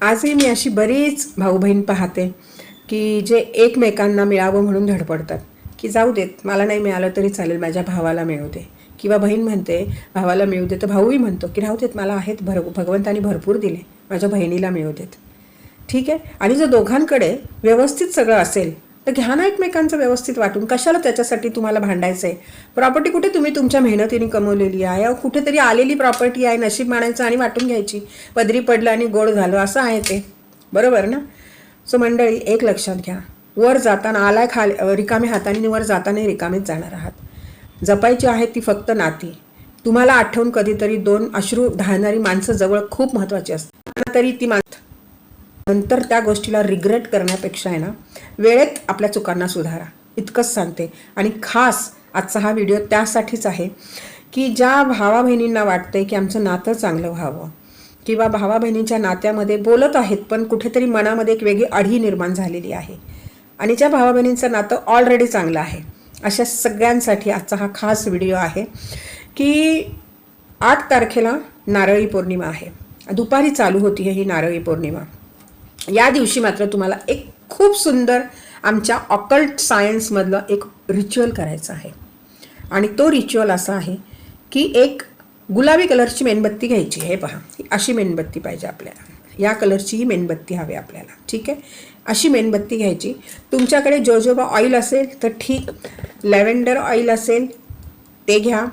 आजही मी अशी बरीच भाऊ बहीण पाहते की जे एकमेकांना मिळावं म्हणून धडपडतात. की जाऊ देत मला नाही मिळालं तरी चालेल माझ्या भावाला मिळू दे. किंवा बहीण म्हणते भावाला मिळू दे तर भाऊही म्हणतो की राहू देत मला आहेत भर भगवंतानी भरपूर दिले माझ्या बहिणीला मिळू देत. ठीक आहे? आणि जर दोघांकडे व्यवस्थित सगळं असेल तर घ्या ना एकमेकांचं व्यवस्थित वाटून कशाला त्याच्यासाठी तुम्हाला भांडायचं आहे प्रॉपर्टी कुठे तुम्ही तुमच्या मेहनतीने कमवलेली आहे? अहो, कुठेतरी आलेली प्रॉपर्टी आहे नशीब मानायचं आणि वाटून घ्यायची. पदरी पडलं आणि गोड झालं असं आहे ते. बरोबर ना? सो मंडळी एक लक्षात घ्या. वर जाताना आलाय खाल रिकाम्या हाताने वर जाताना रिकामेच जाणार आहात. जपायची आहेत ती फक्त नाती. तुम्हाला आठवून कधीतरी दोन अश्रू धाळणारी माणसं जवळ खूप महत्त्वाची असतात. तरी ती माणसं नंतर त्या गोष्टीला रिग्रेट करण्यापेक्षा आहे ना वेळेत आपल्या चुकांना सुधारा. इतकंच सांगते. आणि खास आजचा हा व्हिडिओ त्यासाठीच आहे की ज्या भावा बहिणींना वाटतंय की आमचं नातं चांगलं व्हावं किंवा भावा बहिणींच्या नात्यामध्ये बोलत आहेत पण कुठेतरी मनामध्ये एक वेगळी अढी निर्माण झालेली आहे. आणि ज्या भावा बहिणींचं नातं ऑलरेडी चांगलं आहे अशा सगळ्यांसाठी आजचा हा खास व्हिडिओ आहे की आठ तारखेला नारळी पौर्णिमा आहे. दुपारी चालू होती ही नारळी पौर्णिमा. या दिवशी मात्र तुम्हाला एक खूप सुंदर आमच्या ऑकल्ट सायन्समधलं एक रिच्युअल करायचं आहे. आणि तो रिच्युअल असा आहे की एक गुलाबी कलरची मेणबत्ती घ्यायची हे पहा. अशी मेणबत्ती पाहिजे आपल्याला. या कलरची ही मेणबत्ती हवी आपल्याला. ठीक आहे? अशी मेणबत्ती घ्यायची. तुमच्याकडे जोजोबा ऑइल असेल तर ठीक. लॅव्हेंडर ऑइल असेल ते घ्या.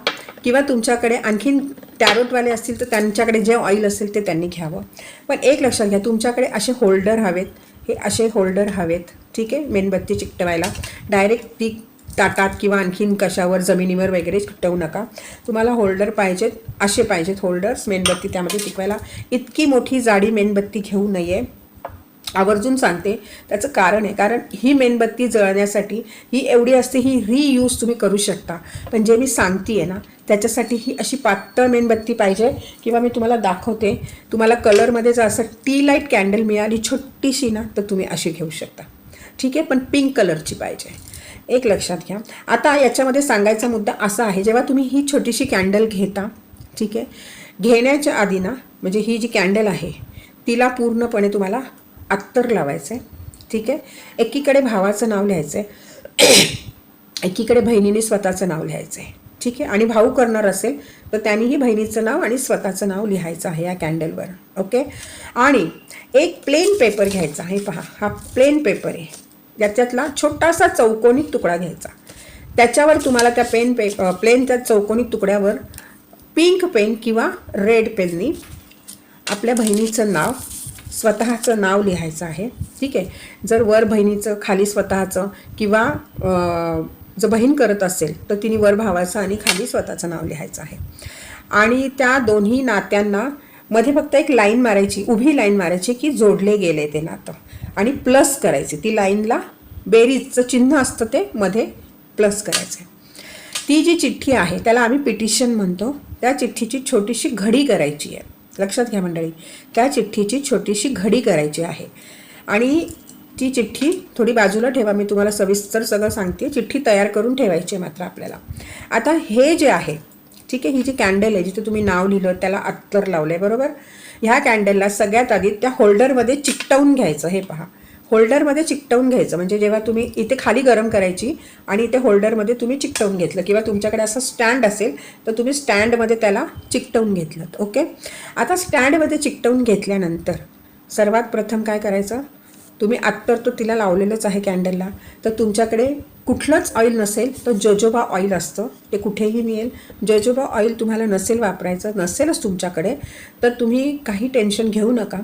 किंवा तुमच्याकडे आणखीन टॅरोटवाले असतील तर त्यांच्याकडे जे ऑइल असेल ते त्यांनी घ्यावं. पण एक लक्षात घ्या तुमच्याकडे असे होल्डर हवेत हे असे होल्डर हवेत ठीक आहे मेणबत्ती चिकटवायला. डायरेक्ट ती ताटात किंवा आणखीन कशावर जमिनीवर वगैरे चिकटवू नका. तुम्हाला होल्डर पाहिजेत असे पाहिजेत होल्डर्स मेणबत्ती त्यामध्ये टिकवायला इतकी मोठी जाडी मेणबत्ती घेऊ नये. आवर्जून सांगते. त्याचं कारण आहे कारण ही मेणबत्ती जळण्यासाठी ही एवढी असते ही रियूज तुम्ही करू शकता. पण जे मी सांगते आहे ना त्याच्यासाठी ही अशी पातळ मेणबत्ती पाहिजे किंवा मी तुम्हाला दाखवते. तुम्हाला कलरमध्ये जर असं टी लाइट कॅन्डल मिळाली छोटीशी ना तर तुम्ही अशी घेऊ शकता. ठीक आहे? पण पिंक कलरची पाहिजे. एक लक्षात घ्या. आता याच्यामध्ये सांगायचा मुद्दा असा आहे जेव्हा तुम्ही ही छोटीशी कॅन्डल घेता ठीक आहे? घेण्याच्या आधी ना म्हणजे ही जी कॅन्डल आहे तिला पूर्णपणे तुम्हाला अत्तर लावायचं. आहे ठीक आहे? एकीकडे भावाचं नाव लिहायचं आहे एकीकडे बहिणीने स्वतःचं नाव लिहायचं आहे ठीक आहे? आणि भाऊ करणार असेल तर त्यांनीही बहिणीचं नाव आणि स्वतःचं नाव लिहायचं आहे या कॅन्डलवर. ओके? आणि एक प्लेन पेपर घ्यायचा आहे. पहा हा प्लेन पेपर आहे. ज्याच्यातला छोटासा चौकोनी तुकडा घ्यायचा. त्याच्यावर तुम्हाला त्या पेन पे प्लेन त्या चौकोनी तुकड्यावर पिंक पेन किंवा रेड पेननी आपल्या बहिणीचं नाव स्वतःचं नाव लिहायचं आहे. ठीक आहे? जर वर बहिणीचं खाली स्वतःचं किंवा जर बहीण करत असेल तर तिने वर भावाचं आणि खाली स्वतःचं नाव लिहायचं आहे. आणि त्या दोन्ही नात्यांना मध्ये फक्त एक लाईन मारायची उभी लाईन मारायची की जोडले गेले ते नातं. आणि प्लस करायचे. ती लाईनला बेरीजचं चिन्ह असतं ते मध्ये प्लस करायचं. ती जी चिठ्ठी आहे त्याला आम्ही पिटिशन म्हणतो. त्या चिठ्ठीची छोटीशी घडी करायची आहे. लक्षात घ्या मंडळी त्या चिठ्ठीची छोटीशी घडी करायची आहे. आणि ती चिठ्ठी थोडी बाजूला ठेवा मी तुम्हाला सविस्तर सगळं सांगते. चिठ्ठी तयार करून ठेवायची आहे मात्र आपल्याला. आता हे जे आहे ठीक आहे ही जी कॅन्डल आहे जिथे तुम्ही नाव लिहिलं त्याला अत्तर लावलं आहे बरोबर? ह्या कॅन्डलला सगळ्यात आधी त्या होल्डरमध्ये चिकटवून घ्यायचं हे पहा. होल्डरमध्ये चिकटवून घ्यायचं. म्हणजे जेव्हा तुम्ही इथे खाली गरम करायची आणि इथे होल्डरमध्ये तुम्ही चिकटवून घेतलं किंवा तुमच्याकडे असं स्टँड असेल तर तुम्ही स्टँडमध्ये त्याला चिकटवून घेतलं ओके? आता स्टँडमध्ये चिकटवून घेतल्यानंतर सर्वात प्रथम काय करायचं? तुम्ही आत्तर तो तिला लावलेलंच आहे कॅन्डलला तर तुमच्याकडे कुठलंच ऑइल नसेल तर जजोबा ऑइल असतं. ते कुठेही मिळेल. जजोबा ऑइल तुम्हाला नसेल वापरायचं नसेलच तुमच्याकडे तर तुम्ही काही टेन्शन घेऊ नका.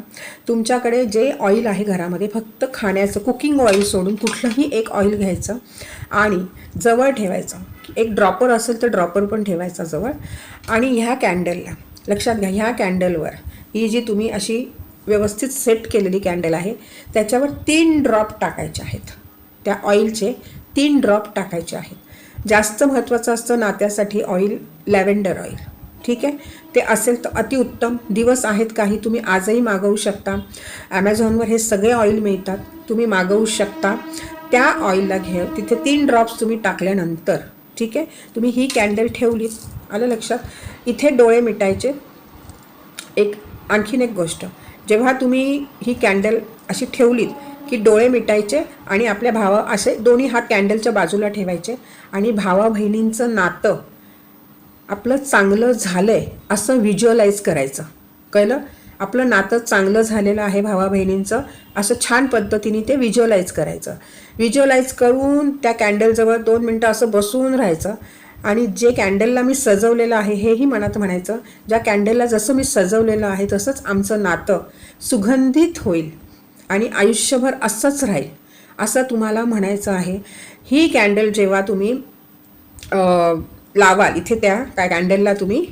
तुमच्याकडे जे ऑइल आहे घरामध्ये फक्त खाण्याचं कुकिंग ऑइल सोडून कुठलंही एक ऑइल घ्यायचं आणि जवळ ठेवायचं. एक ड्रॉपर असेल तर ड्रॉपर पण ठेवायचा जवळ. आणि ह्या कॅन्डलला लक्षात घ्या ह्या कॅन्डलवर ही जी तुम्ही अशी व्यवस्थित सेट केलेली कॅन्डल आहे त्याच्यावर तीन ड्रॉप टाकायचे आहेत. त्या ऑइलचे तीन ड्रॉप टाकायचे आहेत. जास्त महत्त्वाचं असतं नात्यासाठी ऑइल लॅव्हेंडर ऑइल. ठीक आहे? ते असेल तर अतिउत्तम दिवस आहेत काही तुम्ही आजही मागवू शकता. ॲमेझॉनवर हे सगळे ऑइल मिळतात. तुम्ही मागवू शकता. त्या ऑइलला घे तिथे तीन ड्रॉप्स तुम्ही टाकल्यानंतर ठीक आहे? तुम्ही ही कॅन्डल ठेवलीत आलं लक्षात? इथे डोळे मिटायचे. एक आणखीन एक गोष्ट. जेव्हा तुम्ही ही कॅन्डल अशी ठेवलीत की डोळे मिटायचे आणि आपल्या भावा असे दोन्ही हात कॅन्डलच्या बाजूला ठेवायचे आणि भावा बहिणींचं नातं आपलं चांगलं झालं आहे असं व्हिज्युअलाइज करायचं. कळलं? आपलं नातं चांगलं झालेलं आहे भावा बहिणींचं असं छान पद्धतीने ते व्हिज्युअलाइज करायचं. व्हिज्युअलाइज करून त्या कॅन्डलजवळ दोन मिनटं असं बसून राहायचं आणि जे कॅन्डलला मी सजवलेलं आहे हेही मनात म्हणायचं ज्या कॅन्डलला जसं मी सजवलेलं आहे तसंच आमचं नातं सुगंधित होईल. आणि आयुष्यभर असंच राहील असं तुम्हाला म्हणायचं आहे. ही कॅन्डल जेव्हा तुम्ही लावाल इथे त्या काय कॅन्डलला तुम्ही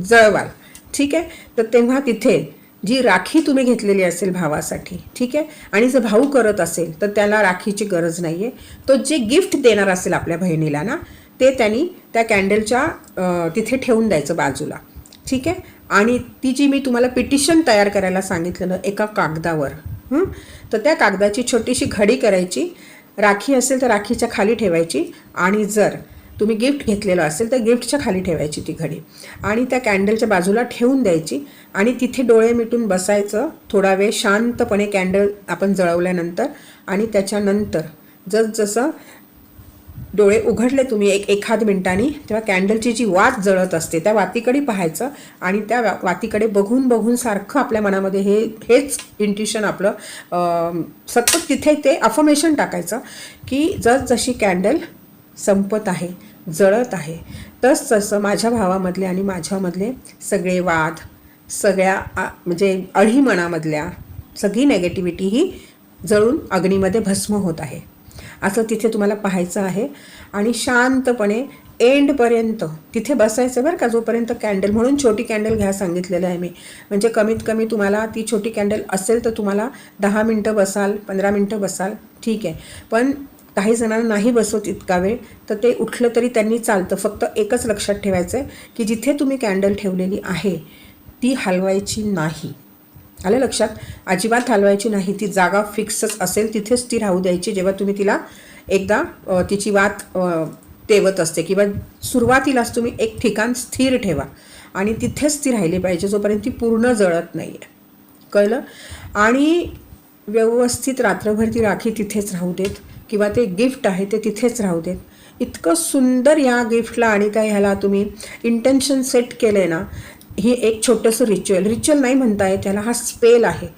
जळवाल ठीक आहे? तर तेव्हा तिथे जी राखी तुम्ही घेतलेली असेल भावासाठी ठीक आहे? आणि जर भाऊ करत असेल तर त्याला राखीची गरज नाही आहे तो जे गिफ्ट देणार असेल आपल्या बहिणीला ना ते त्यांनी त्या कॅन्डलच्या तिथे ठेवून द्यायचं बाजूला ठीक आहे? आणि ती जी मी तुम्हाला पिटिशन तयार करायला सांगितलेलं एका कागदावर तर त्या कागदाची छोटीशी घडी करायची. राखी असेल तर राखीच्या खाली ठेवायची आणि जर तुम्ही गिफ्ट घेतलेलं असेल तर गिफ्टच्या खाली ठेवायची ती घडी. आणि त्या कॅन्डलच्या बाजूला ठेवून द्यायची आणि तिथे डोळे मिटून बसायचं. थोडा वेळ शांतपणे कॅन्डल आपण जळवल्यानंतर आणि त्याच्यानंतर जसजसं डोळे उघडले तुम्ही एक एखाद मिनिटांनी तेव्हा कॅन्डलची जी वात जळत असते त्या वातीकडे पाहायचं आणि त्या वातीकडे बघून बघून सारखं आपल्या मनामध्ये हे हेच इंट्युशन आपलं सतत तिथे ते अफर्मेशन टाकायचं की जसजशी कॅन्डल संपत आहे जळत आहे तस तसं माझ्या भावामधले आणि माझ्यामधले सगळे वाद सगळ्या आ- म्हणजे अढी मनामधल्या सगळी नेगेटिव्हिटी ही जळून अग्नीमध्ये भस्म होत आहे. असं तिथे तुम्हाला पाहायचं आहे. आणि शांतपणे एंडपर्यंत तिथे बसायचं बरं का जोपर्यंत कॅन्डल म्हणून छोटी कॅन्डल घ्या सांगितलेलं आहे मी. म्हणजे कमीत कमी तुम्हाला ती छोटी कॅन्डल असेल तर तुम्हाला दहा मिनटं बसाल पंधरा मिनटं बसाल ठीक आहे. पण काही जणांना नाही बसवत इतका वेळ तर ते उठलं तरी त्यांनी चालतं. फक्त एकच लक्षात ठेवायचं आहे की जिथे तुम्ही कॅन्डल ठेवलेली आहे ती हलवायची नाही. आलं लक्षात? अजिबात हलवायची नाही. ती जागा फिक्सच असेल तिथेच ती राहू द्यायची. जेव्हा तुम्ही तिला एकदा तिची वात तेवत असते किंवा सुरुवातीलाच तुम्ही एक ठिकाण स्थिर ठेवा आणि तिथेच ती राहिली पाहिजे जोपर्यंत ती पूर्ण जळत नाही आहे कळलं? आणि व्यवस्थित रात्रभर ती राखी तिथेच राहू देत किंवा ते गिफ्ट आहे ते तिथेच राहू देत. इतकं सुंदर या गिफ्टला आणि त्या ह्याला तुम्ही इंटेन्शन सेट केलं आहे ना हे एक छोटंसं रिच्युअल रिच्युअल नाही म्हणता येत त्याला हा स्पेल आहे.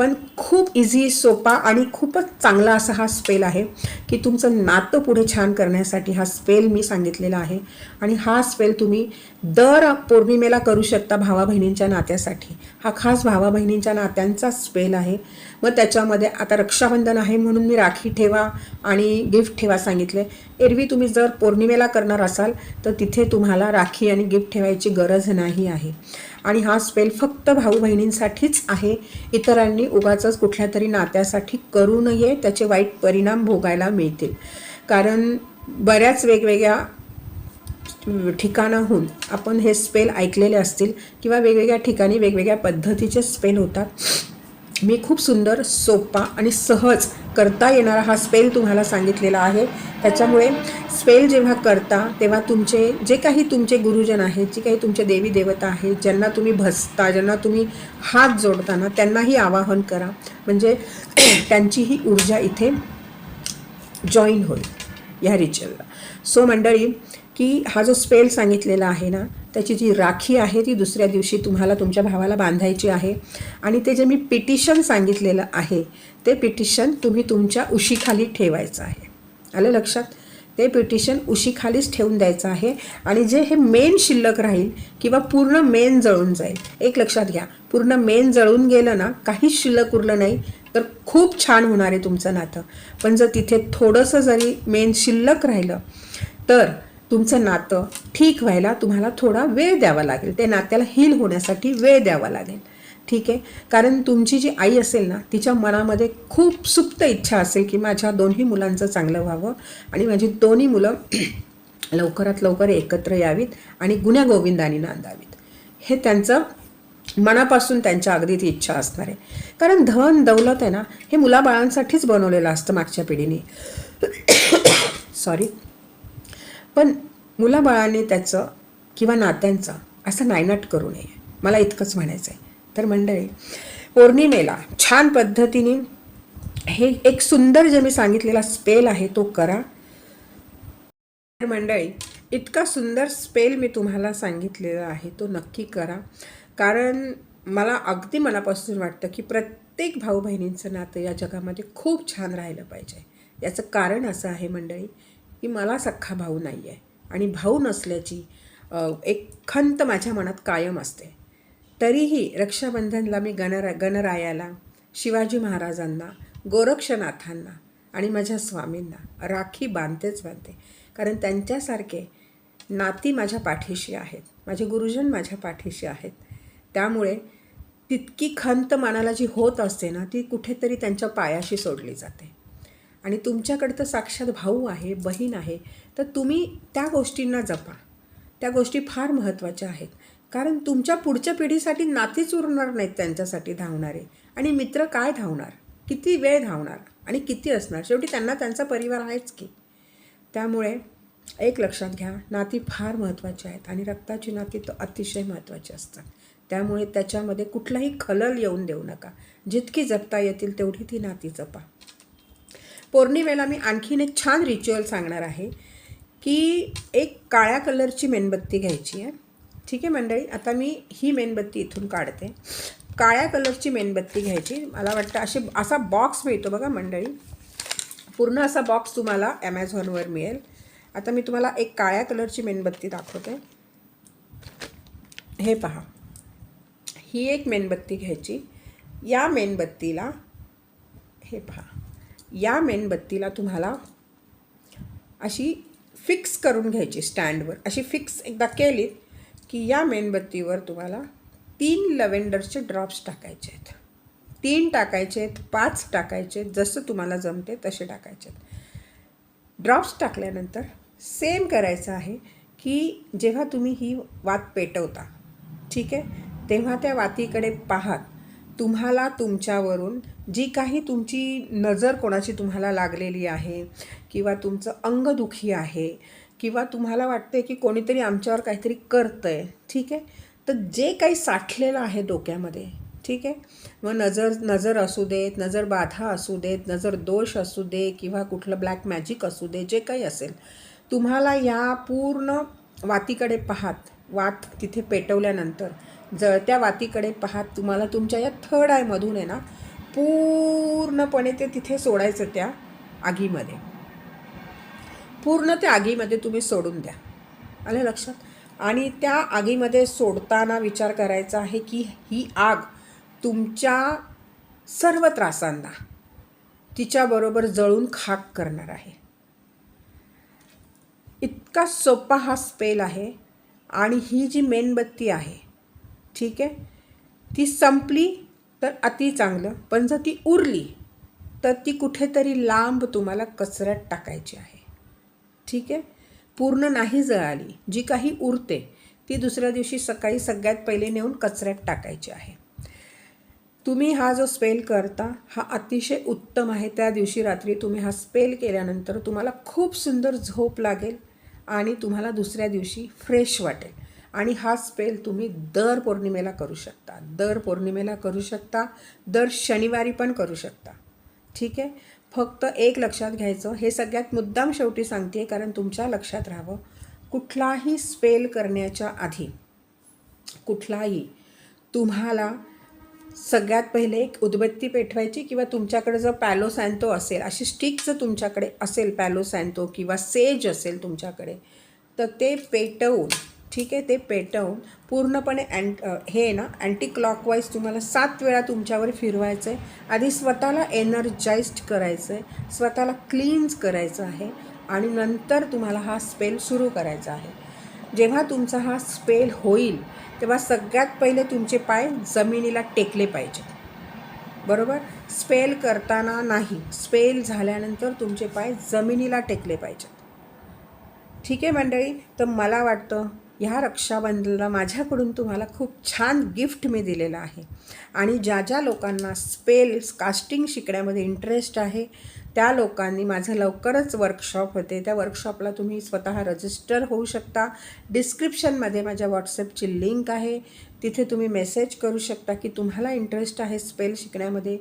पण खूप इझी सोपा आणि खूपच चांगला असा हा स्पेल आहे की तुमचं नातं पुढे छान करण्यासाठी हा स्पेल मी सांगितलेला आहे. आणि हा स्पेल तुम्ही दर पौर्णिमेला करू शकता भावा बहिणींच्या नात्यासाठी. हा खास भावा बहिणींच्या नात्यांचा स्पेल आहे. मग त्याच्यामध्ये आता रक्षाबंधन आहे म्हणून मी राखी ठेवा आणि गिफ्ट ठेवा सांगितले. एरवी तुम्ही जर पौर्णिमेला करणार असाल तर तिथे तुम्हाला राखी आणि गिफ्ट ठेवायची गरज नाही आहे. आणि हा स्पेल फक्त भाऊ बहिणींसाठीच आहे. इतरांनी उगाच कुठल्या तरी नात्यासाठी करू नये त्याचे वाईट परिणाम भोगायला मिळतील. कारण बऱ्याच वेगवेगळ्या ठिकाणाहून आपण हे स्पेल ऐकलेले असतील किंवा वेगवेगळ्या ठिकाणी वेगवेगळ्या पद्धतीचे स्पेल होतात. मी खूप सुंदर सोपा आणि सहज करता येणारा हा स्पेल तुम्हाला सांगितलेला आहे. त्याच्यामुळे स्पेल जेव्हा करता तेव्हा तुमचे जे काही तुमचे गुरुजन आहेत जे काही तुमचे देवी देवता आहेत ज्यांना तुम्ही भसता ज्यांना तुम्ही हात जोडताना त्यांनाही आवाहन करा. म्हणजे त्यांचीही ऊर्जा इथे जॉईन होईल या रिच्युअलला सो मंडळी की हा जो स्पेल सांगितलेला आहे ना त्याची जी राखी आहे ती दुसऱ्या दिवशी तुम्हाला तुमच्या भावाला बांधायची आहे. आणि ते जे मी पिटिशन सांगितलेलं आहे ते पिटिशन तुम्ही तुमच्या उशीखाली ठेवायचं आहे. आलं लक्षात? ते पिटिशन उशीखालीच ठेवून द्यायचं आहे. आणि जे हे मेन शिल्लक राहील किंवा पूर्ण मेन जळून जाईल एक लक्षात घ्या. पूर्ण मेन जळून गेलं ना काहीच शिल्लक उरलं नाही तर खूप छान होणार आहे तुमचं नातं. पण जर तिथे थोडंसं जरी मेन शिल्लक राहिलं तर तुमचं नातं ठीक व्हायला तुम्हाला थोडा वेळ द्यावा लागेल. ते नात्याला हील होण्यासाठी वेळ द्यावा लागेल. ठीक आहे? कारण तुमची जी आई असेल ना तिच्या मनामध्ये खूप सुप्त इच्छा असेल की माझ्या दोन्ही मुलांचं चांगलं व्हावं आणि माझी दोन्ही मुलं लवकरात लवकर एकत्र यावीत आणि गुन्ह्या गोविंदाने नांदावीत. हे त्यांचं मनापासून त्यांच्या अगदी ती इच्छा असणार आहे. कारण धन दौलत आहे ना हे मुलाबाळांसाठीच बनवलेलं असतं मागच्या पिढीने. सॉरी पण मुलाबाळाने त्याचं किंवा नात्यांचं असं नायनाट करू नये. मला इतकंच म्हणायचं आहे तर मंडळी पौर्णिमेला छान पद्धतीने हे एक सुंदर जे मी सांगितलेला स्पेल आहे तो करा. तर मंडळी इतका सुंदर स्पेल मी तुम्हाला सांगितलेला आहे तो नक्की करा. कारण मला अगदी मनापासून वाटतं की प्रत्येक भाऊ बहिणींचं नातं या जगामध्ये खूप छान राहिलं पाहिजे. याचं कारण असं आहे मंडळी की मला सख्खा भाऊ नाही आहे आणि भाऊ नसल्याची एक खंत माझ्या मनात कायम असते. तरीही रक्षाबंधनला मी गणरा गणरायाला शिवाजी महाराजांना गोरक्षनाथांना आणि माझ्या स्वामींना राखी बांधतेच बांधते. कारण त्यांच्यासारखे नाती माझ्या पाठीशी आहेत. माझे गुरुजन माझ्या पाठीशी आहेत. त्यामुळे तितकी खंत मनाला जी होत असते ना ती कुठेतरी त्यांच्या पायाशी सोडली जाते. आणि तुमच्याकडं तर साक्षात भाऊ आहे बहीण आहे तर तुम्ही त्या गोष्टींना जपा. त्या गोष्टी फार महत्त्वाच्या आहेत. कारण तुमच्या पुढच्या पिढीसाठी नातीच उरणार नाहीत त्यांच्यासाठी धावणारे. आणि मित्र काय धावणार? किती वेळ धावणार? आणि किती असणार? शेवटी त्यांना त्यांचा परिवार आहेच की. त्यामुळे एक लक्षात घ्या नाती फार महत्त्वाची आहेत आणि रक्ताची नाती तर अतिशय महत्त्वाची असतात. त्यामुळे त्याच्यामध्ये कुठलाही खलल येऊन देऊ नका. जितकी जपता येतील तेवढी ती नाती जपा. पौर्णिमेला मी आणखीन एक छान रिच्युअल सांगणार आहे की एक काळ्या कलरची मेणबत्ती घ्यायची आहे. ठीक आहे मंडळी? आता मी ही मेणबत्ती इथून काढते. काळ्या कलरची मेणबत्ती घ्यायची. मला वाटतं अशी असा बॉक्स मिळतो बघा मंडळी. पूर्ण असा बॉक्स तुम्हाला ॲमेझॉनवर मिळेल. आता मी तुम्हाला एक काळ्या कलरची मेणबत्ती दाखवते. हे पहा. ही एक मेणबत्ती घ्यायची. या मेणबत्तीला हे पहा. या मेणबत्तीला तुम्हाला अशी फिक्स करून घ्यायची स्टँडवर अशी फिक्स एकदा केलीत की या मेणबत्तीवर तुम्हाला तीन लवेंडरचे ड्रॉप्स टाकायचे आहेत. तीन टाकायचे आहेत पाच टाकायचे आहेत जसं तुम्हाला जमते तसे टाकायचे आहेत. ड्रॉप्स टाकल्यानंतर सेम करायचं आहे की जेव्हा तुम्ही ही वात पेटवता ठीक आहे? तेव्हा त्या वातीकडे पाहात तुम्हाला तुमच्यावरून जी काही तुमची नजर कोणाची तुम्हाला लागलेली आहे किंवा तुमचं अंगदुखी आहे किंवा तुम्हाला वाटते की कोणीतरी आमच्यावर काहीतरी करतं आहे ठीक आहे? तर जे काही साठलेलं आहे डोक्यामध्ये ठीक आहे? मग नजर नजर असू देत नजर बाधा असू देत नजर दोष असू दे किंवा कुठलं ब्लॅक मॅजिक असू दे जे काही असेल तुम्हाला या पूर्ण वातीकडे पाहात वात तिथे पेटवल्यानंतर जळत्या वातीकडे पाहात तुम्हाला तुमच्या या थर्ड आयमधून आहे ना पूर्णपणे ते तिथे सोडायचं त्या आगीमध्ये. पूर्ण त्या आगीमध्ये तुम्ही सोडून द्या. आलं लक्षात? आणि त्या आगीमध्ये सोडताना विचार करायचा आहे की ही आग तुमच्या सर्व त्रासांना तिच्याबरोबर जळून खाक करणार आहे. इतका सोपा हा स्पेल आहे आणि ही जी मेणबत्ती आहे ठीक आहे ती संपली तर अति चांगलं. पण जर ती उरली तर ती कुठेतरी लांब तुम्हाला कचऱ्यात टाकायची आहे. ठीक आहे? पूर्ण नाही जळाली जी काही उरते ती दुसऱ्या दिवशी सकाळी सगळ्यात पहिले नेऊन कचऱ्यात टाकायची आहे. तुम्ही हा जो स्पेल करता हा अतिशय उत्तम आहे. त्या दिवशी रात्री तुम्ही हा स्पेल केल्यानंतर तुम्हाला खूप सुंदर झोप लागेल आणि तुम्हाला दुसऱ्या दिवशी फ्रेश वाटेल. आणि हा स्पेल तुम्ही दर पौर्णिमेला करू शकता. दर पौर्णिमेला करू शकता दर शनिवारी पण करू शकता. ठीक आहे? फक्त एक लक्षात घ्यायचं हे सगळ्यात मुद्दाम शेवटी सांगते कारण तुमच्या लक्षात राहावं. कुठलाही स्पेल करण्याच्या आधी कुठलाही तुम्हाला सगळ्यात पहिले एक उदबत्ती पेटवायची किंवा तुमच्याकडे जर पॅलो सॅन्तो असेल अशी स्टिक जर तुमच्याकडे असेल पॅलो सॅन्तो किंवा सेज असेल तुमच्याकडे तर ते पेटवून ठीक आहे ते पेटवून पूर्णपणे अँट हे ना अँटी क्लॉकवाईज तुम्हाला सात वेळा तुमच्यावर फिरवायचं आहे आधी स्वतःला एनर्जाइज्ड करायचं आहे स्वतःला क्लीन्स करायचं आहे आणि नंतर तुम्हाला हा स्पेल सुरू करायचा आहे. जेव्हा तुमचा हा स्पेल होईल तेव्हा सगळ्यात पहिले तुमचे पाय जमिनीला टेकले पाहिजे बरोबर? स्पेल करताना नाही स्पेल झाल्यानंतर तुमचे पाय जमिनीला टेकले पाहिजेत. ठीक आहे मंडळी? तर मला वाटतं ह्या रक्षाबंधनाला माझ्याकडून तुम्हाला खूप छान गिफ्ट मी दिलेलं आहे. आणि ज्या ज्या लोकांना स्पेल कास्टिंग शिकण्यामध्ये इंटरेस्ट आहे त्या लोकांनी माझं लवकरच वर्कशॉप होते. त्या वर्कशॉपला तुम्ही स्वतः रजिस्टर होऊ शकता. डिस्क्रिप्शनमध्ये माझ्या व्हॉट्सअपची लिंक आहे. तिथे तुम्ही मेसेज करू शकता की तुम्हाला इंटरेस्ट आहे स्पेल शिकण्यामध्ये.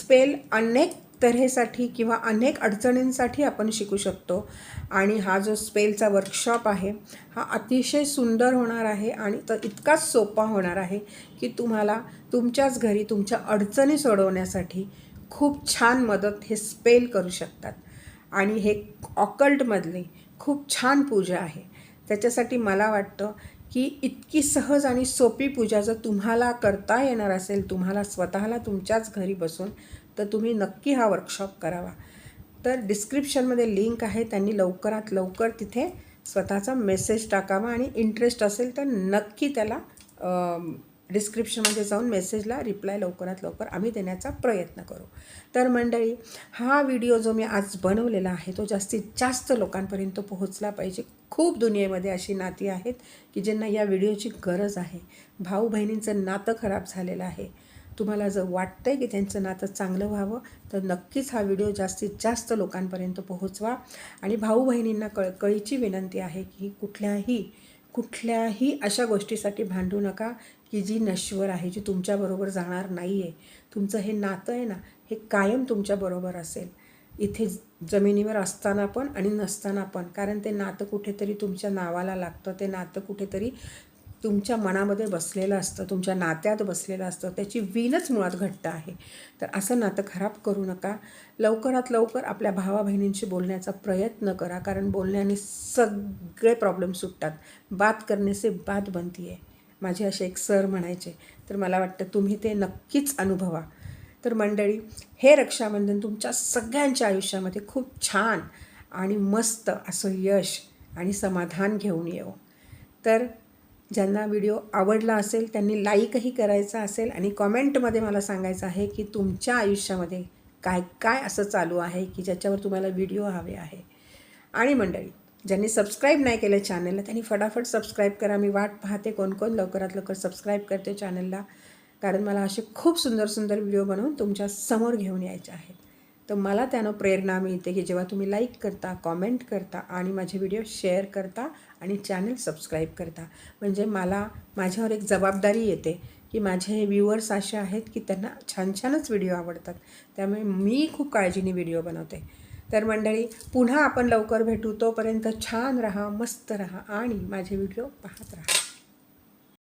स्पेल अनेक तऱ्हेसाठी किंवा अनेक अडचणींसाठी आपण शिकू शकतो. आणि हा जो स्पेलचा वर्कशॉप आहे हा अतिशय सुंदर होणार आहे आणि तर इतकाच सोपा होणार आहे की तुम्हाला तुमच्याच घरी तुमच्या अडचणी सोडवण्यासाठी खूप छान मदत हे स्पेल करू शकतात. आणि हे ऑकल्टमधली खूप छान पूजा आहे. त्याच्यासाठी मला वाटतं की इतकी सहज आणि सोपी पूजा जर तुम्हाला करता येणार असेल तुम्हाला स्वतःला तुमच्याच घरी बसून तर तुम्ही नक्की हा वर्कशॉप करावा. तर डिस्क्रिप्शनमध्ये लिंक आहे त्यांनी लवकरात लवकर तिथे स्वतःचा मेसेज टाकावा आणि इंटरेस्ट असेल तर नक्की त्याला डिस्क्रिप्शनमध्ये जाऊन मेसेजला रिप्लाय लवकरात लवकर आम्ही देण्याचा प्रयत्न करू. तर मंडळी हा व्हिडिओ जो मी आज बनवलेला आहे तो जास्तीत जास्त लोकांपर्यंत पोहोचला पाहिजे. खूप दुनियेमध्ये अशी नाती आहेत की ज्यांना या व्हिडिओची गरज आहे. भाऊ बहिणींचं नातं खराब झालेलं आहे. तुम्हाला जर वाटतं आहे की त्यांचं नातं चांगलं व्हावं तर नक्कीच हा व्हिडिओ जास्तीत जास्त लोकांपर्यंत पोहोचवा. आणि भाऊ बहिणींना कळ कळीची विनंती आहे की कुठल्याही कुठल्याही अशा गोष्टीसाठी भांडू नका की जी नश्वर आहे जी तुमच्याबरोबर जाणार नाही आहे तुमचं हे नातं आहे ना हे कायम तुमच्याबरोबर असेल. इथे जमिनीवर असताना पण आणि नसताना पण कारण ते नातं कुठेतरी तुमच्या नावाला लागतं. ते नातं कुठेतरी तुमच्या मनामध्ये बसलेलं असतं तुमच्या नात्यात बसलेलं असतं त्याची वीणच मुळात घट्ट आहे. तर असं नातं खराब करू नका. लवकरात लवकर आपल्या भावा बहिणींशी बोलण्याचा प्रयत्न करा कारण बोलण्याने सगळे प्रॉब्लेम सुटतात. बात करणे से बात बनती आहे माझे असे एक सर म्हणायचे तर मला वाटतं तुम्ही ते नक्कीच अनुभवा. तर मंडळी हे रक्षाबंधन तुमच्या सगळ्यांच्या आयुष्यामध्ये खूप छान आणि मस्त असं यश आणि समाधान घेऊन येऊ तर ज्यांना व्हिडिओ आवडला असेल त्यांनी लाईकही करायचा असेल आणि कॉमेंटमध्ये मला सांगायचं आहे की तुमच्या आयुष्यामध्ये काय काय असं चालू आहे की ज्याच्यावर तुम्हाला व्हिडिओ हवे आहे. आणि मंडळी ज्यांनी सबस्क्राईब नाही केलं चॅनलला त्यांनी फटाफट सबस्क्राईब करा. मी वाट पाहते कोण कोण लवकरात लवकर सबस्क्राईब करते चॅनलला कारण मला असे खूप सुंदर सुंदर व्हिडिओ बनवून तुमच्यासमोर घेऊन यायचे आहेत. तर मला त्यानं प्रेरणा मिळते की जेव्हा तुम्ही लाईक करता कॉमेंट करता आणि माझे व्हिडिओ शेअर करता आणि चॅनल सबस्क्राईब करता. म्हणजे मला माझ्यावर एक जबाबदारी येते की माझे हे व्ह्युअर्स असे आहेत की त्यांना छान छानच व्हिडिओ आवडतात. त्यामुळे मी खूप काळजीने व्हिडिओ बनवते. तर मंडळी पुन्हा आपण लवकर भेटू. तोपर्यंत छान राहा मस्त राहा आणि माझे व्हिडिओ पाहत राहा.